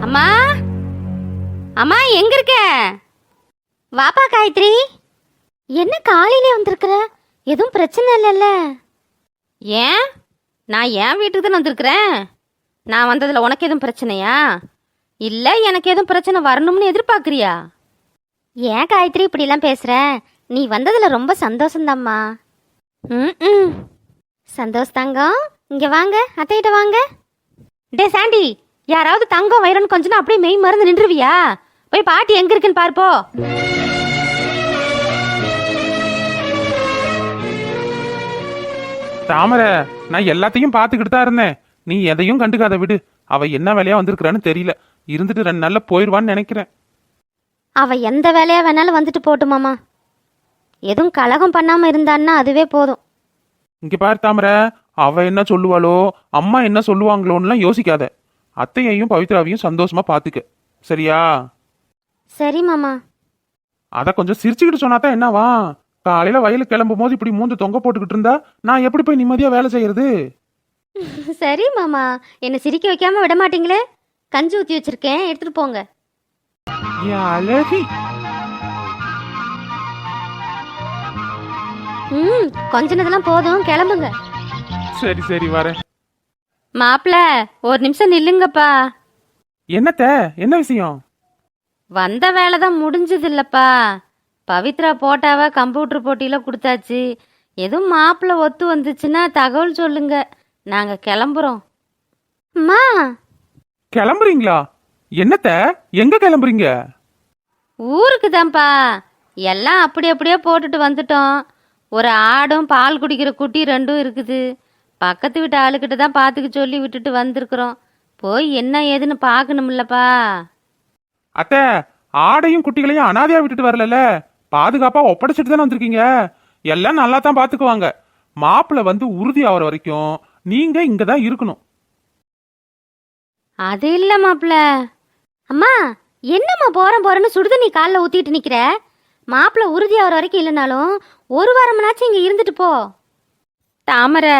அம்மா அம்மா எங்க இருக்க? வாப்பா காயத்ரி. என்ன காலையிலே வந்திருக்கிற? எதுவும் பிரச்சனை இல்லைல்ல. ஏன்? நான் என் வீட்டுக்கு தானே வந்திருக்கிறேன். நான் வந்ததில் உனக்கு எதுவும் பிரச்சனையா? இல்லை எனக்கு எதுவும் பிரச்சனை வரணும்னு எதிர்பார்க்குறியா? ஏன் காயத்ரி இப்படிலாம் பேசுகிற நீ வந்ததில் ரொம்ப சந்தோஷம்தாம்மா. ம் ம். சந்தோஷ் தங்கம் இங்கே வாங்க அத்தைகிட்ட வாங்க. டே சாண்டி யாராவது தங்கம் வைரன் கொஞ்சம் அப்படியே மெய் மறந்து நின்றுவியா? போய் பாட்டி எங்க இருக்குன்னு பார்ப்போ தாமரை நான் எல்லாத்தையும் பார்த்துக்கிட்டு தான் இருந்தேன். நீ எதையும் கண்டுக்காத விடு. அவ என்ன வேலையா வந்திருக்கிறான்னு தெரியல. இருந்துட்டு ரெண்டு நாள்ல போயிடுவான்னு நினைக்கிறேன். அவ எந்த வேலையா வேணாலும் வந்துட்டு போட்டுமாமா எதுவும் கலகம் பண்ணாம இருந்தான்னா அதுவே போதும். இங்க பாரு தாமரை அவ என்ன சொல்லுவாளோ அம்மா என்ன சொல்லுவாங்களோன்னுலாம் யோசிக்காத. அத்தையையும் பவித்ராவையும் சந்தோஷமா பாத்துக்க சரியா? சரி மாமா. அத கொஞ்சம் சிரிச்சுக்கிட்டு சொன்னாதான் என்னவா? காலையில வயலுக்கு கிளம்பும் போது இப்படி மூஞ்ச தொங்க போட்டுக்கிட்டு இருந்தா நான் எப்படி போய் நிம்மதியா வேலை செய்யறது? சரி மாமா. என்னை சிரிக்க வைக்காம விட மாட்டீங்களே? கஞ்சி ஊத்தி வச்சிருக்கேன். எடுத்துட்டு போங்க. அழகி. ம் கொஞ்சனதெல்லாம் போதும். கிளம்புங்க. சரி சரி வரேன். மாப்பிள ஒரு நிமிஷம் நில்லுங்கப்பா. என்னத்த? என்ன விஷயம்? வந்த வேலை தான் முடிஞ்சது இல்லப்பா பவித்ரா போட்டாவ கம்ப்யூட்டர் போட்டியில கொடுத்தாச்சு. எதுவும் மாப்பிள்ளை ஒத்து வந்துச்சுன்னா தகவல் சொல்லுங்க. நாங்க கிளம்புறோம். அம்மா கிளம்புறீங்களா? என்னத்த? எங்க கிளம்புறீங்க? ஊருக்கு தான்ப்பா. எல்லாம் அப்படி அப்படியே போட்டுட்டு வந்துட்டோம். ஒரு ஆடும் பால் குடிக்கிற குட்டி ரெண்டும் இருக்குது. பக்கத்து வீட்டு ஆளுக்கிட்ட தான் பார்த்துக்க சொல்லி விட்டுட்டு வந்திருக்கிறோம். போய் என்ன ஏதுன்னு பார்க்கணுமில்லப்பா அத்தை ஆடையும் குட்டிகளையும் அனாதையா விட்டுட்டு வரலல பாதுகாப்பா ஒப்படைச்சிட்டு தானே வந்திருக்கீங்க? எல்லாம் நல்லா தான் பாத்துக்குவாங்க. மாப்பிள்ளை வந்து உறுதி ஆகிற வரைக்கும் நீங்க இங்க தான் இருக்கணும். அது இல்ல மாப்பிள. அம்மா என்னம்மா போறேன் போறேன்னு சுடுதண்ணி காலில் ஊத்திட்டு நிக்கிற? மாப்பிள உறுதி ஆகிற வரைக்கும் இல்லைனாலும் ஒரு வாரம்னாச்சும் இங்க இருந்துட்டு போ. தாமரை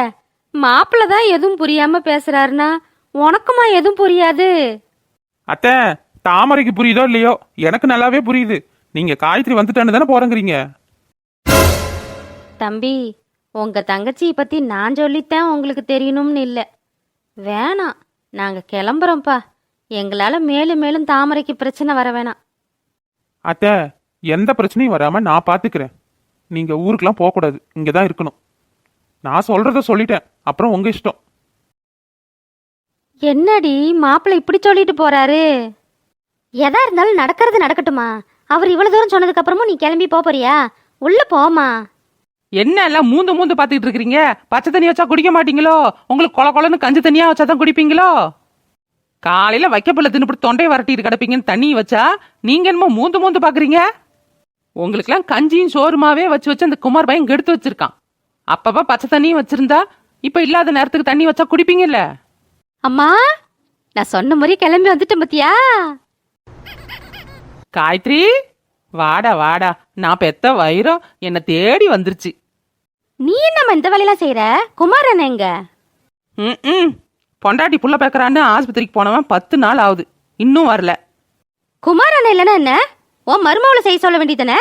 மாப்பிள்ள தான் எதுவும் புரியாம பேசுறாருன்னா உனக்குமா எதுவும் புரியாது? அத்தை தாமரைக்கு புரியுதோ இல்லையோ? எனக்கு நல்லாவே புரியுது. நீங்க காயத்ரி வந்துட்டான்னு தானே போறேங்கிறீங்க? தம்பி உங்க தங்கச்சியை பத்தி நான் சொல்லித்தேன் உங்களுக்கு தெரியணும்னு இல்லை. வேணாம் நாங்க கிளம்புறோம்ப்பா. எங்களால மேலும் மேலும் தாமரைக்கு பிரச்சனை வர வேணாம். அத்தை எந்த பிரச்சனையும் வராம நான் பாத்துக்கிறேன். நீங்க ஊருக்கெல்லாம் போக கூடாது இங்க தான் இருக்கணும். நான் சொல்றத சொல்லிட்டேன் அப்புறம் உங்க இஷ்டம். என்னடி மாப்பிள்ளை இப்படி சொல்லிட்டு போறாரு? எதா இருந்தாலும் நடக்கிறது நடக்கட்டுமா? அவர் இவ்வளவு தூரம் சொன்னதுக்கு அப்புறமும் நீ கிளம்பி போப் போறியா? உள்ள போமா என்ன எல்லாம் மூந்து மூந்து பாத்துக்கிட்டு இருக்கீங்க பச்சை தண்ணி வச்சா குடிக்க மாட்டீங்களோ? உங்களுக்கு கொல கொலன்னு கஞ்சி தண்ணியா வச்சா தான் குடிப்பீங்களோ? காலையில வைக்கப்பள்ள தின்னுபிட்டு தொண்டையை வரட்டிட்டு கிடப்பீங்கன்னு தண்ணி வச்சா நீங்க என்னமோ மூந்து மூந்து பாக்குறீங்க உங்களுக்குலாம் கஞ்சியும் சோறுமாவே வச்சு வச்சு அந்த குமார் பையன் கெடுத்து வச்சிருக்கான். அப்பப்ப பச்சை தண்ணியும் வச்சிருந்தா இப்ப இல்லாத நேரத்துக்கு தண்ணி வச்சா குடிப்பீங்கல்ல? அம்மா நான் சொன்ன மாதிரி கிளம்பி வந்துட்டேன் பத்தியா? காயத்ரி வாடா வாடா. நான் பெத்த வைரம் என்னை தேடி வந்துருச்சு. நீ என்னம்மா இந்த வேலையெல்லாம் செய்யற குமாரன் எங்க? ம் பொண்டாட்டி புள்ள பேக்கறான்னு ஆஸ்பத்திரிக்கு போனவன் பத்து நாள் ஆகுது. இன்னும் வரல. குமாரன் இல்லைன்னா என்ன? உன் மருமவளை செய்ய சொல்ல வேண்டியதானே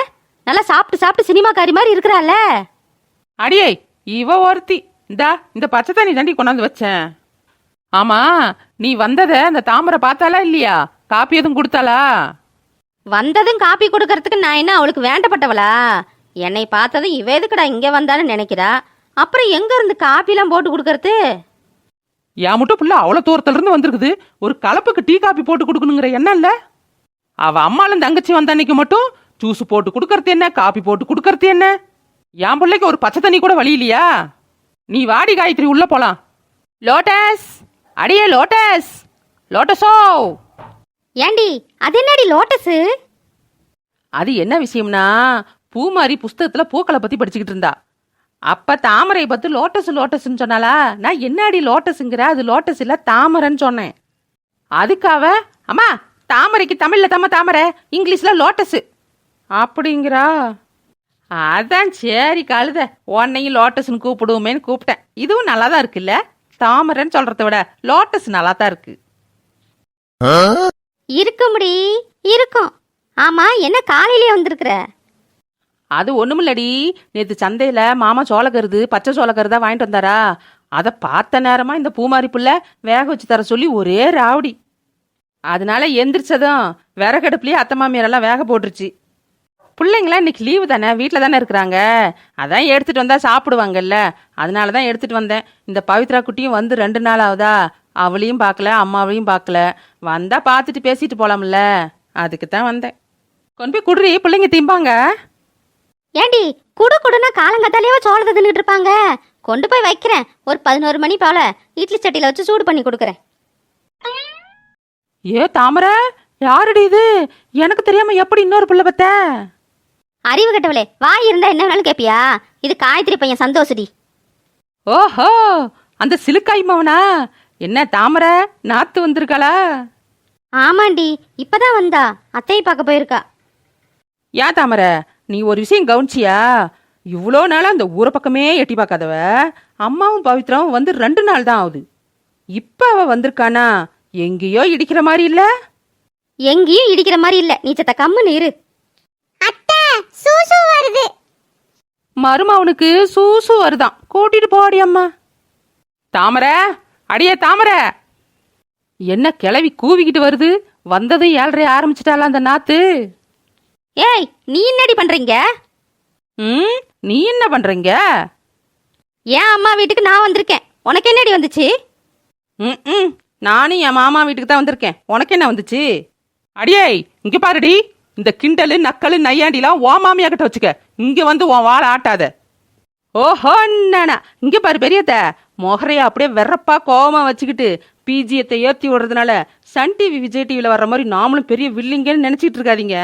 நல்லா சாப்பிட்டு சாப்பிட்டு சினிமாக்காரி மாதிரி இருக்கிறாள்ல அடியே இவ ஒருத்தி. இந்தா இந்த பச்சை தண்ணி தாண்டி கொண்டாந்து வச்சேன். ஆமா நீ வந்தத அந்த தாமரை பார்த்தாளா இல்லையா? காப்பி எதுவும் கொடுத்தாளா? வந்ததும் காப்பி கொடுக்கறதுக்கு நான் என்ன அவளுக்கு வேண்டப்பட்டவளா? என்னை பார்த்ததும் இவ எதுக்குடா இங்கே வந்தான்னு நினைக்கிறா? அப்புறம் எங்க இருந்து காப்பிலாம் போட்டு கொடுக்கறது? என் மட்டும் புள்ள அவ்வளோ தூரத்துல இருந்து வந்திருக்குது. ஒரு கலப்புக்கு டீ காப்பி போட்டு கொடுக்கணுங்கிற எண்ணம் இல்லை? அவ அம்மாலும் தங்கச்சி வந்த அன்னைக்கு மட்டும் ஜூஸ் போட்டு கொடுக்கறது என்ன காப்பி போட்டு கொடுக்கறது என்ன? என் பிள்ளைக்கு ஒரு பச்சை தண்ணி கூட வழி இல்லையா? நீ வாடி காயத்ரி உள்ள போலாம். லோட்டஸ் அடியே லோட்டஸ் லோட்டஸோ. ஏண்டி அது என்னடி லோட்டஸு? அது என்ன விஷயம்னா பூமாரி புஸ்தகத்துல பூக்களை பத்தி படிச்சுக்கிட்டு இருந்தா. அப்ப தாமரை பத்தி லோட்டஸ் லோட்டஸ்ன்னு சொன்னாலா நான் என்னடி லோட்டஸுங்கிற? அது லோட்டஸ் இல்ல தாமரைன்னு சொன்னேன். அதுக்காக அம்மா தாமரைக்கு தமிழ்ல தம்ம தாமரை இங்கிலீஷ்ல லோட்டஸ். அப்படிங்கிறா? அதான் சரி கழுத. உன்னையும் லோட்டஸ்னு கூப்பிடுவோமேன்னு கூப்பிட்டேன். இதுவும் நல்லா தான் இருக்குல்ல? தாமரைன்னு சொல்றத விட லோட்டஸ் நல்லா தான் இருக்கும்டி இருக்கும். ஆமா என்ன காலையிலே வந்திருக்கிற? அது ஒண்ணுமில்லடி. நேத்து சந்தையில மாமா சோளக்கருது பச்சை சோளக்கருதா வாங்கிட்டு வந்தாரா? அதை பார்த்த நேரமா இந்த பூமாரி புள்ள வேக வச்சு தர சொல்லி ஒரே ராவடி. அதனால எந்திரிச்சதும் விறகடுப்புலயே அத்தை மாமியாரெல்லாம் வேக போட்டுருச்சு. பிள்ளைங்களாம் இன்னைக்கு லீவு தானே வீட்டில் தானே இருக்கிறாங்க. அதான் எடுத்துட்டு வந்தா சாப்பிடுவாங்கல்ல. அதனால தான் எடுத்துட்டு வந்தேன். இந்த பவித்ரா குட்டியும் வந்து ரெண்டு நாள் ஆகுதா? அவளையும் பார்க்கல அம்மாவையும் பார்க்கல. வந்தா பார்த்துட்டு பேசிட்டு போலாம்ல. அதுக்கு தான் வந்தேன். கொண்டு போய் குடுறி பிள்ளைங்க திம்பாங்க. ஏண்டி குடு குடுனா காலங்கத்தாலேயே சோளத்தை தின்னுட்டு இருப்பாங்க. கொண்டு போய் வைக்கிறேன். ஒரு பதினோரு மணி போல இட்லி சட்டியில வச்சு சூடு பண்ணி கொடுக்குறேன். ஏ தாமரை யாருடி இது? எனக்கு தெரியாம எப்படி இன்னொரு புள்ள பத்த? அறிவு கட்டவளே வாய் இருந்தா என்ன வேணாலும் கேப்பியா? இது காயத்ரி பையன் சந்தோஷடி. ஓஹோ அந்த சிலுக்காய் மவனா? என்ன தாமரை? நாத்து வந்திருக்காளா? ஆமாண்டி இப்பதான் வந்தா. அத்தையை பார்க்க போயிருக்கா. ஏன் தாமரை நீ ஒரு விஷயம் கவனிச்சியா? இவ்வளோ நாளா அந்த ஊரை பக்கமே எட்டி பார்க்காதவ. அம்மாவும் பவித்ராவும் வந்து ரெண்டு நாள் தான் ஆகுது. இப்ப அவ வந்திருக்கானா? எங்கேயோ இடிக்கிற மாதிரி இல்ல? எங்கேயும் இடிக்கிற மாதிரி இல்ல. நீ சத்த கம்முன்னு இரு. அத்தை சூசு வருது. மருமவனுக்கு சூசு வருதான். கூட்டிட்டு போடி அம்மா. தாமரை அடியே தாமரை. என்ன கிளவி கூவிக்கிட்டு வருது? வந்ததும் ஏழ்ரை ஆரம்பிச்சிட்டாளா அந்த நாத்து? ஏய் நீ என்னடி பண்றீங்க? ம் நீ என்ன பண்றீங்க? ஏன் அம்மா வீட்டுக்கு நான் வந்திருக்கேன். உனக்கு என்னடி வந்துச்சு? ம் ம் நானும் என் மாமா வீட்டுக்கு தான் வந்திருக்கேன். உனக்கு என்ன வந்துச்சு? அடியே இங்க பாருடி. இந்த கிண்டலு நக்கலு நையாண்டிலாம் ஓ மாமியா கிட்ட வச்சுக்க. இங்க வந்து உன் வாழை ஆட்டாத. ஓஹோ நானா இங்க பாரு பெரியத்த. மொகரைய அப்படியே வெறப்பா கோவமா வச்சுக்கிட்டு பிஜியத்தை ஏத்தி விடுறதுனால சன் டிவி விஜய் டிவில வர்ற மாதிரி நாமளும் பெரிய வில்லிங்கன்னு நினைச்சிட்டு இருக்காதீங்க.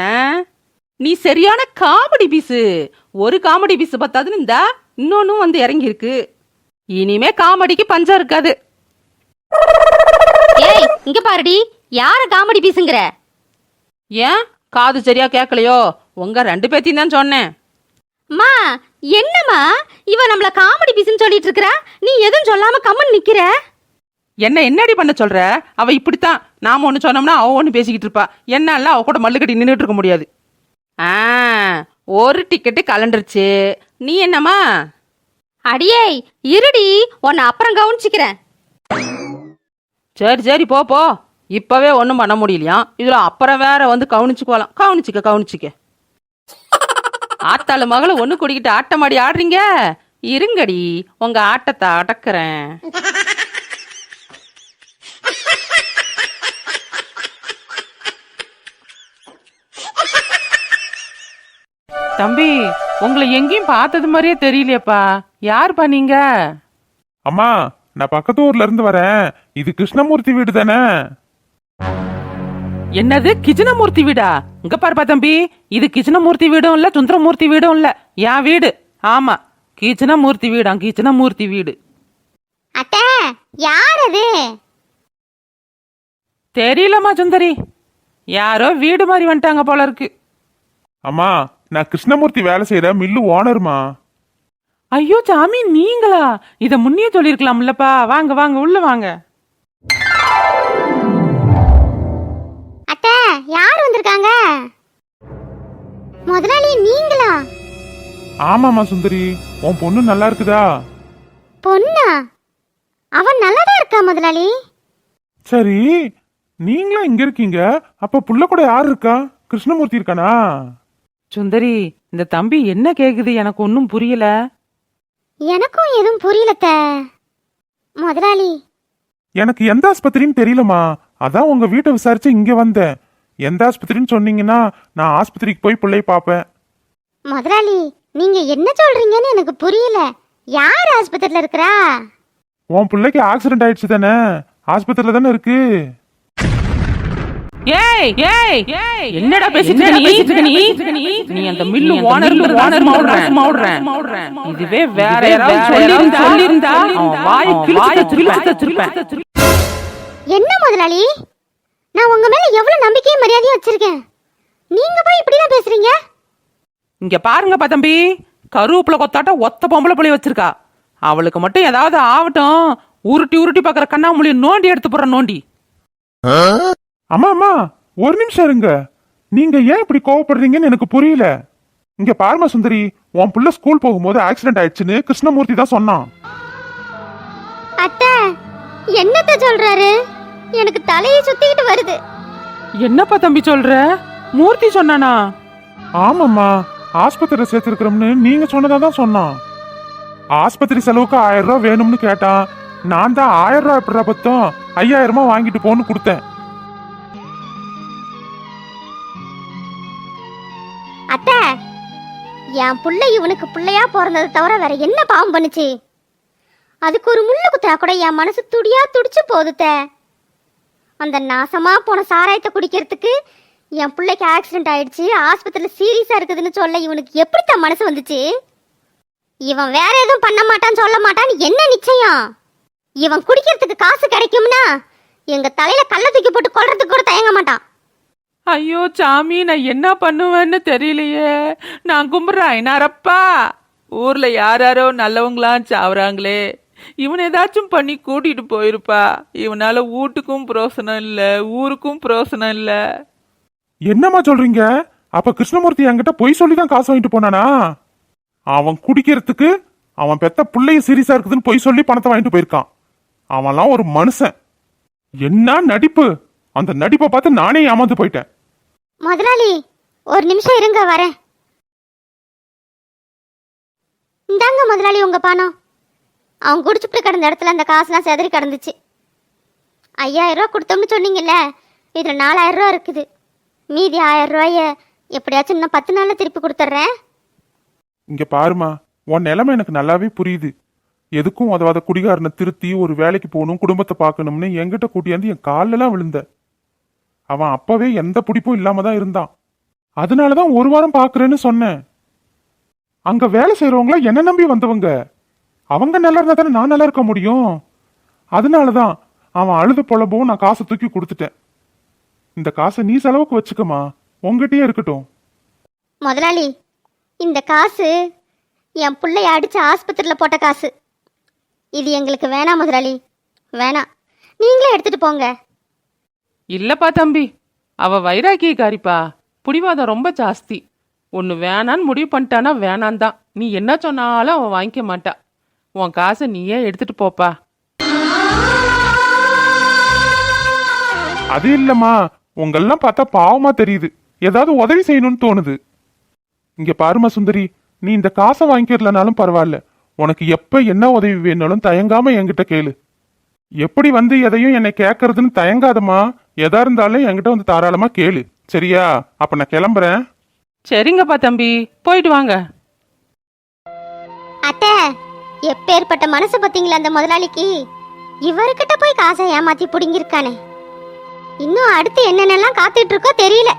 நீ சரியான காமெடி பீஸு. ஒரு காமெடி பீஸ் பத்தாதுன்னு இந்தா இன்னொன்னும் வந்து இறங்கி இருக்கு இனிமே காமெடிக்கு பஞ்சம் இருக்காது. ஏய் இங்க பாருடி. யார காமெடி பீசுங்கிற ஏன்? காது சரியா கேட்கலையோ உங்க ரெண்டு பேத்தையும் தான் சொன்னேன். அம்மா என்னம்மா? இவ நம்மள காமெடி பீஸ்னு சொல்லிட்டு இருக்கறா. நீ எதுவும் சொல்லாம கம்மன் நிக்கிற? என்ன என்னடி பண்ண சொல்ற? அவ இப்படித்தான். நாம ஒண்ணு சொன்னோம்னா அவ ஒண்ணு பேசிக்கிட்டு இருப்பா. என்னால அவ கூட மல்லு கட்டி நின்றுட்டு இருக்க முடியாது. ஆ ஒரு டிக்கெட்டு கலண்டுருச்சு. நீ என்னம்மா? அடியே இருடி. உன்னை அப்புறம் கவனிச்சுக்கிறேன். சரி சரி போ போ. இப்பவே ஒன்றும் பண்ண முடியலையா? இதுல அப்புறம் வேற வந்து கவனிச்சுக்கோலாம் கவனிச்சுக்க கவனிச்சுக்க. ஆத்தாளு மகளை ஒண்ணு குடிக்கிட்டு ஆட்டமாடி ஆடுறீங்க? இருங்கடி உங்க ஆட்டத்தை அடக்குறேன். தம்பி உங்களை எங்கேயும் பார்த்தது மாதிரியே தெரியலையப்பா. யாருப்பா நீங்க? அம்மா நான் பக்கத்து ஊர்ல இருந்து வரேன். இது கிருஷ்ணமூர்த்தி வீடு தானே? என்னது? கிச்சனமூர்த்தி வீடா? இங்க பாருப்பா தம்பி. இது கிச்சனமூர்த்தி வீடும் இல்ல சுந்தரமூர்த்தி வீடும் இல்ல. என் வீடு. ஆமா. கிச்சனமூர்த்தி வீடா கிச்சனமூர்த்தி வீடு. அத்தை யார் அது? தெரியலம்மா சுந்தரி. யாரோ வீடு மாதிரி வந்துட்டாங்க போல இருக்கு. அம்மா நான் கிருஷ்ணமூர்த்தி வேலை செய்யற மில்லு ஓனர்மா? ஐயோ சாமி நீங்களா? இத முன்னே சொல்லிருக்கலாம்லப்பா வாங்க வாங்க உள்ள வாங்க. யார் வந்திருக்காங்க? முதலாளி நீங்களா? ஆமாம்மா சுந்தரி. உன் பொண்ணு நல்லா இருக்குதா? பொண்ணா? அவன் நல்லதா இருக்கா முதலாளி? சரி நீங்களும் இங்க இருக்கீங்க? அப்ப புள்ள கூட யார் இருக்கா? கிருஷ்ணமூர்த்தி இருக்கானா? சுந்தரி இந்த தம்பி என்ன கேக்குது? எனக்கு ஒன்னும் புரியல. எனக்கும் எதுவும் புரியலத்த. முதலாளி. எனக்கு எந்த ஆஸ்பத்திரின்னு தெரியலம்மா. அதான் உங்க வீட்டை விசாரிச்சு இங்க வந்தேன். எந்த ஆஸ்பத்திரின்னு சொன்னீங்கன்னா நான் ஆஸ்பத்திரிக்கு போய் பிள்ளைய பார்ப்பேன். முதலாளி நீங்க என்ன சொல்றீங்கன்னு எனக்கு புரியல. யார் ஆஸ்பத்திரியில இருக்கிறா? உன் பிள்ளைக்கு ஆக்சிடென்ட் ஆயிடுச்சு தானே? ஆஸ்பத்திரியில தானே இருக்கு? ஏய் ஏய் ஏய் என்னடா பேசிட்டு இருக்க நீ? நீ? நீ? அந்த மில்லு ஓனர் ஓனர் மவுடுறேன் மவுடுறேன் இதுவே வேற யாராவது சொல்லிருந்தா சொல்லிருந்தா அவன் வாயை கிழிச்சு கிழிச்சு என்ன முதலாளி? நான் உங்க மேல எவ்வளவு நம்பிக்கையும் மரியாதையும் வச்சிருக்கேன். நீங்க போய் இப்படிலாம் பேசுறீங்க? இங்க பாருங்கப்பா தம்பி. கருவேப்பில கொத்தாட்ட ஒத்த பொம்பளை புள்ளி வச்சிருக்கா. அவளுக்கு மட்டும் ஏதாவது ஆகட்டும். உருட்டி உருட்டி பாக்குற கண்ணாமூலியை நோண்டி எடுத்து போற நோண்டி. அம்மா அம்மா ஒரு நிமிஷம் இருங்க. நீங்க ஏன் இப்படி கோவப்படுறீங்கன்னு எனக்கு புரியல. இங்க பாருமா சுந்தரி உன் புள்ள ஸ்கூல் போகும்போது ஆக்சிடென்ட் ஆயிடுச்சுன்னு கிருஷ்ணமூர்த்தி தான் சொன்னான். அத்தை என்னத்த சொல்றாரு? எனக்கு தலையை சுத்திக்கிட்டு வருது. என்னப்பா தம்பி சொல்ற? மூர்த்தி சொன்னானா? ஆமாம்மா ஆஸ்பத்திரியில் சேர்த்திருக்கிறோம்னு நீங்க சொன்னதா தான் சொன்னான். ஆஸ்பத்திரி செலவுக்கு ஆயிரம் ரூபாய் வேணும்னு கேட்டான். நான் தான் ஆயிரம் ரூபாய் எப்படா பத்தம்? ஐயாயிரமா வாங்கிட்டு போன்னு கொடுத்தேன். அத்தை என் புள்ள இவனுக்கு பிள்ளையா பிறந்தது தவிர வேற என்ன பாவம் பண்ணுச்சு? அதுக்கு ஒரு முள்ளு குத்தா கூட என் மனசு துடியா துடிச்சு போகுதுத்த அந்த நாசமா போன சாராயத்தை குடிக்கிறதுக்கு என் பிள்ளைக்கு ஆக்சிடென்ட் ஆயிடுச்சு ஆஸ்பத்திரியில் சீரியஸா இருக்குதுன்னு சொல்ல இவனுக்கு எப்படித்தான் மனசு வந்துச்சு? இவன் வேற எதுவும் பண்ண மாட்டான்னு சொல்ல மாட்டான்னு என்ன நிச்சயம்? இவன் குடிக்கிறதுக்கு காசு கிடைக்கும்னா எங்க தலையில கல்ல தூக்கி போட்டு கொள்றதுக்கு கூட தயங்க மாட்டான். ஐயோ சாமி நான் என்ன பண்ணுவேன்னு தெரியலையே. நான் கும்பிட்றேன் ஐனாரப்பா ஊர்ல யார் யாரோ நல்லவங்களாம் சாவறாங்களே. இவன் ஏதாச்சும் பண்ணி கூட்டிட்டு போயிருப்பா. இவனால வீட்டுக்கும் பிரோசனம் இல்ல ஊருக்கும் பிரோசனம் இல்ல. என்னம்மா சொல்றீங்க? அப்ப கிருஷ்ணமூர்த்தி என்கிட்ட பொய் சொல்லி தான் காசு வாங்கிட்டு போனானா? அவன் குடிக்கிறதுக்கு அவன் பெத்த புள்ளைய சீரியஸா இருக்குதுன்னு பொய் சொல்லி பணத்தை வாங்கிட்டு போயிருக்கான். அவன்லாம் ஒரு மனுஷன். என்ன நடிப்பு? அந்த நடிப்பை பார்த்து நானே ஏமாந்து போயிட்டேன். முதலாளி ஒரு நிமிஷம் இருங்க வரேன். இந்தாங்க முதலாளி உங்க பணம். அவன் குடிச்சுட்டு கிடந்த இடத்துல அந்த காசுலாம் செதறி கிடந்துச்சு. ஐயாயிரரூவா கொடுத்தோம்னு சொன்னீங்கல்ல இதில் நாலாயிரரூவா இருக்குது. மீதி ஆயிரரூவாய எப்படியாச்சும் இன்னும் பத்து நாளில் திருப்பி கொடுத்துட்றேன். இங்கே பாருமா உன் நிலைமை எனக்கு நல்லாவே புரியுது. எதுக்கும் உதவாத குடிகாரனை திருத்தி ஒரு வேலைக்கு போகணும் குடும்பத்தை பார்க்கணும்னு என்கிட்ட கூட்டியாந்து என் கால்லெல்லாம் விழுந்த. அவன் அப்பவே எந்த பிடிப்பும் இல்லாம தான் இருந்தான். அதனால தான் ஒரு வாரம் பார்க்குறேன்னு சொன்னேன். அங்கே வேலை செய்கிறவங்களாம் என்ன நம்பி வந்தவங்க? அவங்க நல்லா இருந்தா தானே நான் நல்லா இருக்க முடியும்? அதனாலதான் அவன் அழுது பொழப்பவும் நான் காசை தூக்கி கொடுத்துட்டேன். இந்த காசை நீ செலவுக்கு வச்சுக்கமா உங்ககிட்டயே இருக்கட்டும். முதலாளி இந்த காசு என் பிள்ளைய அடிச்சு ஆஸ்பத்திரியில் போட்ட காசு. இது எங்களுக்கு வேணாம் முதலாளி. வேணாம். நீங்களே எடுத்துட்டு போங்க. இல்லப்பா தம்பி. அவ வைராக்கியக்காரிப்பா. புடிவாதம் ரொம்ப ஜாஸ்தி. ஒன்று வேணான்னு முடிவு பண்ணிட்டானா வேணான் தான் நீ என்ன சொன்னாலும் அவன் வாங்கிக்க மாட்டா. உன் காசை நீயே எடுத்துட்டு போப்பா. அது இல்லம்மா. உங்கெல்லாம் பார்த்தா பாவமா தெரியுது. ஏதாவது உதவி செய்யணும்னு தோணுது. இங்க பாருமா சுந்தரி நீ இந்த காசை வாங்கிக்கிறலனாலும் பரவாயில்ல. உனக்கு எப்ப என்ன உதவி வேணாலும் தயங்காம என்கிட்ட கேளு. எப்படி வந்து எதையும் என்னை கேட்கறதுன்னு தயங்காதம்மா. எதா இருந்தாலும் என்கிட்ட வந்து தாராளமா கேளு. சரியா? அப்ப நான் கிளம்புறேன். சரிங்கப்பா தம்பி. போயிட்டு வாங்க. அத்தை எப்பேற்பட்ட மனசு பார்த்தீங்களா அந்த முதலாளிக்கு? இவர்கிட்ட போய் காசை ஏமாத்தி புடுங்கிருக்கானே இன்னும் அடுத்து என்னென்னலாம் காத்துட்டு இருக்கோ தெரியல.